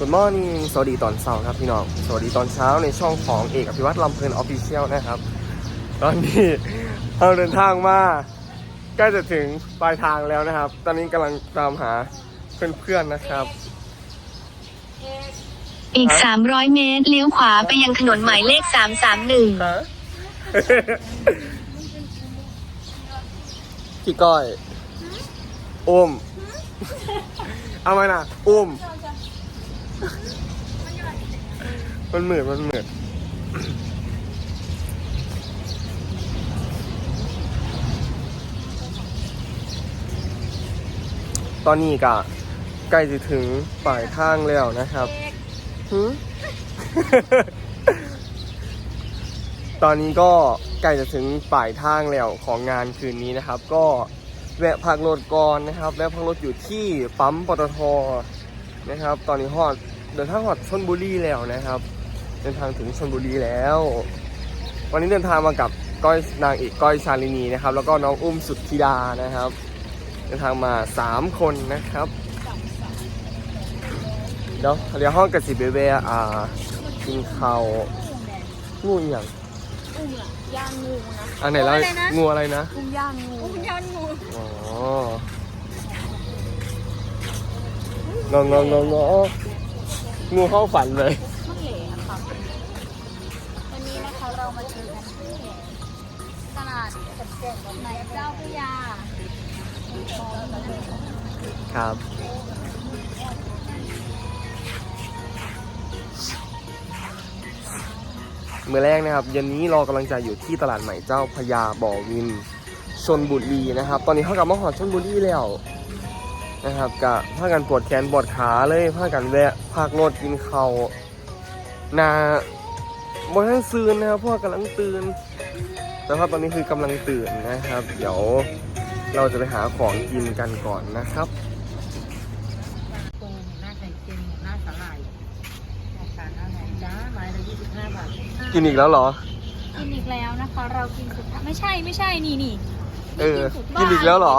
Good morning สวัสดีตอนเช้าครับพี่น้อง สวัสดีตอนเช้าในช่องของเอกอภิวัตรลำเพลินออฟฟิเชียลนะครับ ตอนนี้เราเดินทางมาใกล้จะถึงปลายทางแล้วนะครับ ตอนนี้กำลังตามหาเพื่อนๆนะครับ อีก 300 เมตร เลี้ยวขวาไปยังถนนหมายเลข 331ฮะพี่ก้อยอุ้ม เอาไหมนะอุ้ม มันเหมือนมันเหมือนตอนนี้ก็ใกล้จะถึงปลายทางแล้วนะครับหืมตอนนี้ก็ใกล้จะถึงปลายทางแล้วของงานคืนนี้นะครับ ก็แวะพักรถก่อนนะครับ แวะพักรถอยู่ที่ปั๊มปตท นะครับ ตอนนี้ฮอดเดินทางฮอดชนบุรีแล้วนะครับ เดินทางถึงชนบุรีแล้ว วันนี้เดินทางมากับก้อยนางเอกก้อยชาลินีนะครับ แล้วก็น้องอุ้มสุดธิดานะครับ เดินทางมาสามคนนะครับ เดี๋ยวเดี๋ยวห้องกระสิบเบเบอ่ากินข้าวงูอหย่างอุ้มอะย่างงูนะอันไหนแล้วอะไรนะงูอะไรนะอุ้มย่างงู อุ้มย่างงู อ๋อ งองงองงงูเข้าฝันเลยมะเหล่อะค่ะวันนี้นะคะเรามาเจอกันที่ตลาดไหนเจ้าพระยาครับเมื่อแรกนะครับเย็นนี้เรากำลังจะอยู่ที่ตลาดใหม่เจ้าพญาบ่อวินชนบุรีนะครับ ตอนนี้เข้ากลับมาหอดชนบุรีแล้ว นะครับกะพากันปวดแขนปวดขาเลยพากันแวะพักรถกินข้าวนาบนทั้งซืนนะครับเพราะว่อกำลังตื่นแต่ว่าตอนนี้คือกำลังตื่นนะครับ เดี๋ยวเราจะไปหาของกินกันก่อนนะครับปูหน้าไข่เค็มหน้าสาหร่ายราคาเท่าไหร่จ้าไม้ละยี่สิบห้าบาทกินอีกแล้วเหรอ กินอีกแล้วนะคะ เรากินสุดท้ายไม่ใช่ไม่ใช่นี่นี่เออกินอีกแล้วเหรอ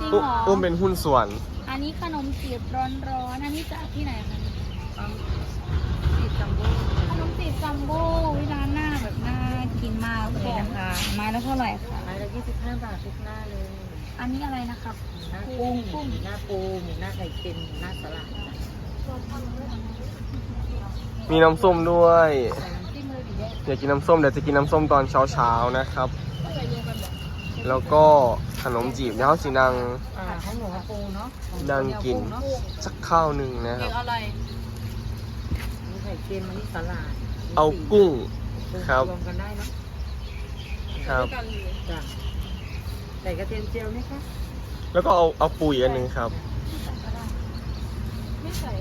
จริงอุ้มเหรอ อุ้มเป็นหุ้นส่วน อันนี้ขนมจีบร้อนๆ อันนี้จากที่ไหนคะติดจัมโบ้ขนมจีบจัมโบ้วิร้านหน้าแบบน่ากินมากเลยนะคะไม้ละเท่าไหร่คะไม้ละยี่สิบห้าบาททุกหน้าเลย อันนี้อะไรนะครับหน้ากุ้งหน้าปูหน้าไข่เค็มหน้าสาหร่ายมีน้ำส้มด้วยใส่น้ำจิ้มเลยดีแยกอยากกินน้ำส้มเดี๋ยวจะกินน้ำส้มตอนเช้าๆนะครับ แล้วก็ขนมจีบเดี๋ยวเขาสีนางอ่าของหนูปูเนาะนั่งกินเนาะสักข้าวหนึ่งนะครับอะไรมีไข่เค็มอันนี้สาหร่ายเอากุ้ง ครับ รวมกันได้เนาะครับจ้ะใส่กระเทียมเจียวไหมคะแล้วก็เอาเอาปุ๋ยอันหนึ่งครับ ไม่ใส่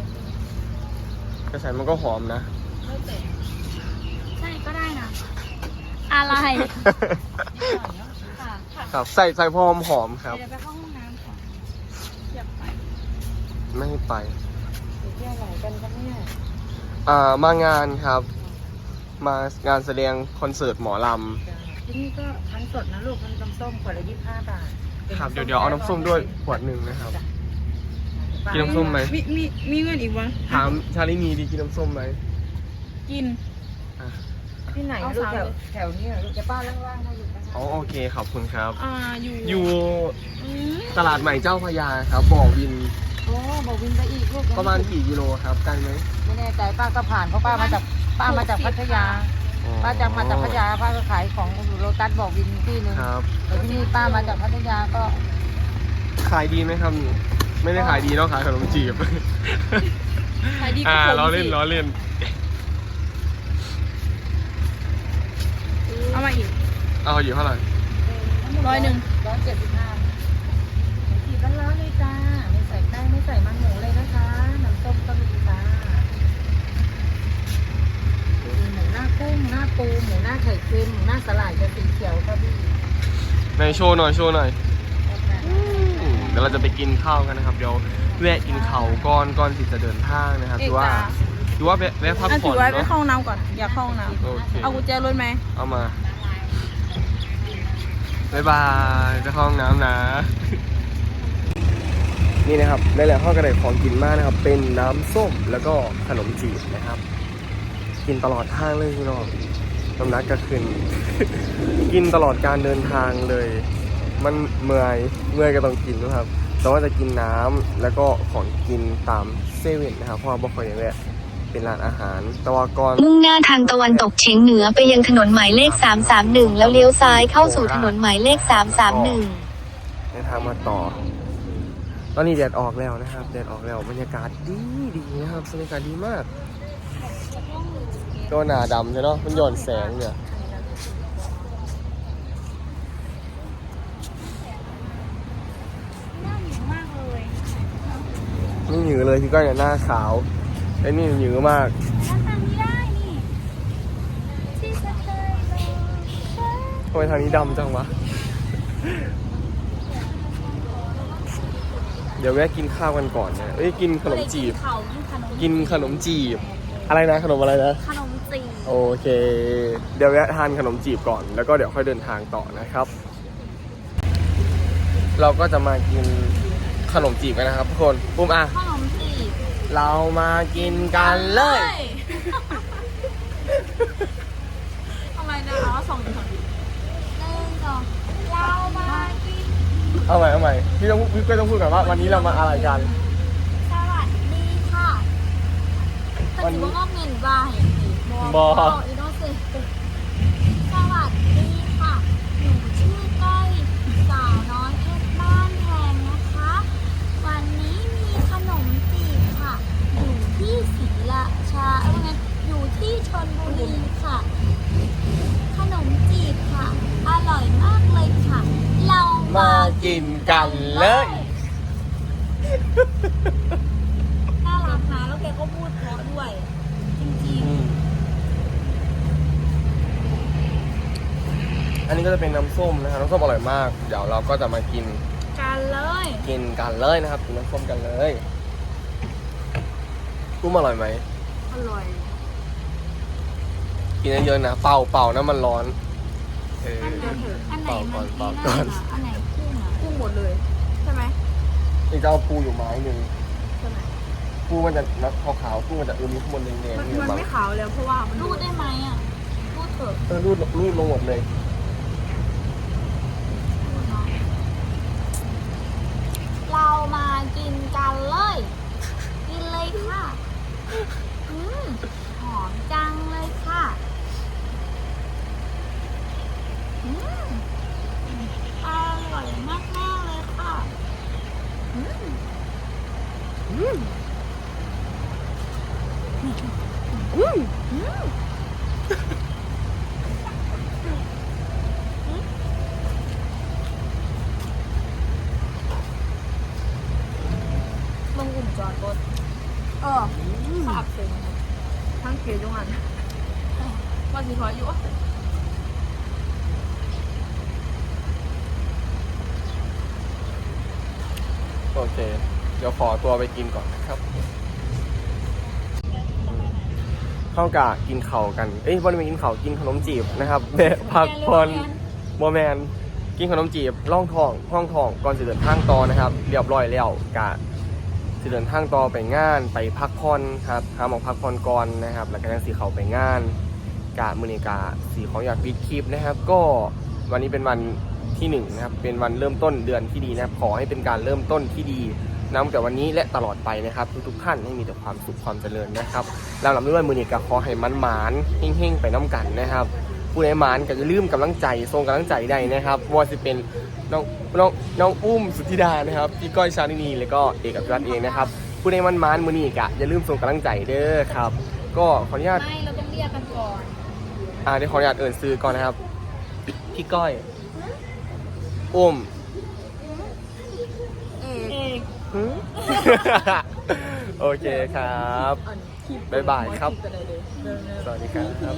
กระใส่มันก็หอมนะ ไม่ใส่ใช่ก็ได้นะ อะไรค่ะค่ะ ครับ ใส่ใส่พอหอมหอมๆครับ เดี๋ยวไปเข้าห้องน้ำก่อนอยากไปไม่ให้ไปไปเที่ยวไหนกันคะเนี่ยอ่ามางานครับ มางานแสดงคอนเสิร์ตหมอลจ้ะที่นี่ก็ทั้งสดนะลูกทั้งน้ำส้มขวดละยี่สิบห้าบาทป็นำครับน้ำเดี๋ส้ยวเดี๋ยวเอาน้ำส้มด้วยขวดหนึ่งนะครับจ้ะกินน้ำส้มไหม มีมีมีเงินอีกวะถามชาลินีดีกินน้ำส้มไหมกิน อะ ที่ไหนเอาลูกสาม แถวเลยแถวเนี้ยลูกจะป้าล่างๆถ้าอยู่กัน อ๋อโอเคขอบคุณครับ อ่าอยู่อยู่อืมตลาดใหม่เจ้าพระยาครับบ่อวินโอ้บอกวินไปอีกลูกประมาณกี่กิโลครับไกลไหมไม่แน่ใจป้าก็ผ่านเพราะป้ามาจากป้ามาจากพัทยา อ๋อป้าจากมาจากพัทยาป้าก็ขายของอยู่โลตัสบอกวินที่หนึงครับ แต่ที่นี่ป้ามาจากพัทยาก็ขายดีไหมครับนี่ไม่ได้ขายดีเนาะขายขนมจีบ ขายดีกอ่าว่าผมล้อเล่นสิล้อเล่น เอามาอีก เอาอยู่เท่าไหร่ร้อยหนึ่ง ร้อยเจ็ดสิบห้าขีดร้อนๆเลยจ้า ไม่ใส่แป้งไม่ใส่มันหมูเลยนะคะ น้ำส้มก็มีจ้ามีหมูหน้ากุ้งหน้าปู หมูหน้าไข่เค็มหมูหน้าสลายจะสีเขียวครับพี่ในโชว์หน่อยโชว์หน่อยอืมเดี๋ยวเราจะไปกินข้าวกันนะครับ เดี๋ยวแวะกินข้าวก่อนก่อนที่จะเดินทางนะครับถือว่าถือว่าแวะแวะพักอันผ่ถือนอไว้ไปเนาะเข้าห้องน้ำก่อน อยากเข้าห้องน้โอเคำเอากุญแจรถไหมเอามา บายบายจะเข้าห้องน้ำนะ นี่นะครับหลายๆห้องก็ไดของกินมากนะครับ เป็นน้ำส้มแล้วก็ขนมจีบนะครับ กินตลอดทางเลยพี่น้องน้ำหนักก็ขึ้น กินตลอดการเดินทางเลย มันเมื่อยเมื่อยก็ต้องกินนะครับแต่ว่าจะกินน้ำแล้วก็ของกินตามเซเว่นนะครับเพราะว่าบ่ค่อยได้แวะ เป็นร้านอาหารแต่ว่าก่อนมุ่งหน้าทางตะวันตกเฉียงเหนือไปยังถนนหมายเลข 331 แล้วเลี้ยวซ้ายเข้าสู่ถนนหมายเลข 331เดินทางมาต่อ ตอนนี้แดดออกแล้วนะครับแดดออกแล้วบรรยากาศดีดีนะครับบรรยากาศดีมากตัวหนาดำใช่เนาะมันหย่อนแสงเนี่ยน่าหิวมากเลยนี่หยือเลยพี่ก้อยเนี่ยหน้าขาว ไอ้นี่หยือมากฉันทำไม่ได้นี่ที่จะเคยลองทำไมทางนี้ดำจังวะ เดี๋ยวแวะกินข้าวกันก่อนนะเอ้ยกินขนมจีบ เขากินขนมกินขนมจีบ อะไรนะขนมอะไรนะ ขนมจีบโอเค เดี๋ยวแวะทานขนมจีบก่อน แล้วก็เดี๋ยวค่อยเดินทางต่อนะครับ เราก็จะมากินขนมจีบกันนะครับทุกคนปุ้มอะขนมจีบ เรามากินกันเลย ทำไมนะอ๋อส่งส่งหนึ่งสองเรามากินเอาใหม่เอาใหม่พี่ต้องพี่ก็ต้องพูดก่อนว่า วันนี้เรามาอะไรกัน สวัสดีค่ะวัมันนนี้ ถือว่างอกเงินบ้าเห็นสิบ่อีโนเซสวัสดีค่ะ หนูชื่อก้อยสาวน้อยเพชรบ้านแพงนะคะ วันนี้มีขนมจีบค่ะ อยู่ที่ศรีราชาเอ้ยว่าไงอยู่ที่ชนบุรีค่ะ ขนมจีบค่ะ อร่อยมากเลยค่ะ เรา มา กินกันเลย น่ารักนะแล้วแกก็พูดเพราะด้วย จริงอืมอันนี้ก็จะเป็นน้ำส้มนะครับน้ำส้มอร่อยมาก เดี๋ยวเราก็จะมากินๆกันเลยกินกันเลยนะครับกินน้ำส้มกันเลยกุ้งอร่อยไหมอร่อยกินเยอะๆนะเป่าเป่านะมันร้อนเออ อันไหนอันไหนเป่าก่มัอนนเป่าที่ก่นั่อนนอะอันไหนกุ้งอะกุ้ง หมดเลยใช่ไหมนี่จะเอาปูอยู่ไม้หนึ่งใช่ไหมปูมันจะนัดขาวๆปูมันจะเออมีข้างบนแดงๆเนี่ยมันบางไม่ขาวเลยเพราะว่ามันรูดได้ไหมอะรูดเถอะเออรูดรูดลงหมดเลยรูดเนาะเรามากินกันเลย กินเลยค่ะ อืมหอมจังเลยค่ะ อืมอร่อยมากๆเลยค่ะ อืม มึงอุ่นจอดรถเออขับถึง ทั้งเกลียวจงอัน ว่าสีหัวอยู่โอเค เดี๋ยวขอตัวไปกินก่อนนะครับเข้ากะกินเข่ากัน เอ้ยวันนี้ไปกินเข่ากินขนมจีบนะครับแวะพักผ่อนบอแมน กินขนมจีบล่องทองห้องทองก่อนสิเดินทางต่อนะครับ เรียบร้อยแล้วกะสิเดินทางต่อไปงานไปพักผ่อนครับหาหมองพักผ่อนก่อนนะครับ แล้วก็ยังสีเข่าไปงาน กะมือนกาสีของอยากปิดคลิปนะครับ ก็วันนี้เป็นวันที่หนึ่งนะครับ เป็นวันเริ่มต้นเดือนที่ดีนะครับ ขอให้เป็นการเริ่มต้นที่ดีนับแต่วันนี้และตลอดไปนะครับ ทุกๆท่านให้มีแต่ความสุขความเจริญนะครับแล้วลำด้วยมือนกาขอให้มันหมานเฮ่งๆ ไปน้ำกันนะครับผู้ใดหมานก็จะลืมกำลังใจทรงกำลังใจได้นะครับว่าจะเป็นน้องน้องน้องอุ้มสุธิดานะครับพี่ก้อยชาลินีแล้วก็เอกอภิวัตเองนะครับผู้ใดมันหมานมือนีกะอย่าลืมส่งกำลังใจเด้อครับ ก็ขออนุญาตไม่เราต้องเรียกกันก่อน อ่าเดี๋ยวขออนุญาตเอ่ยซื้อก่อนนะครับ พี่ก้อยอุ้มเอกหืม โอเคครับ บ๊ายบายครับ สวัสดีครับ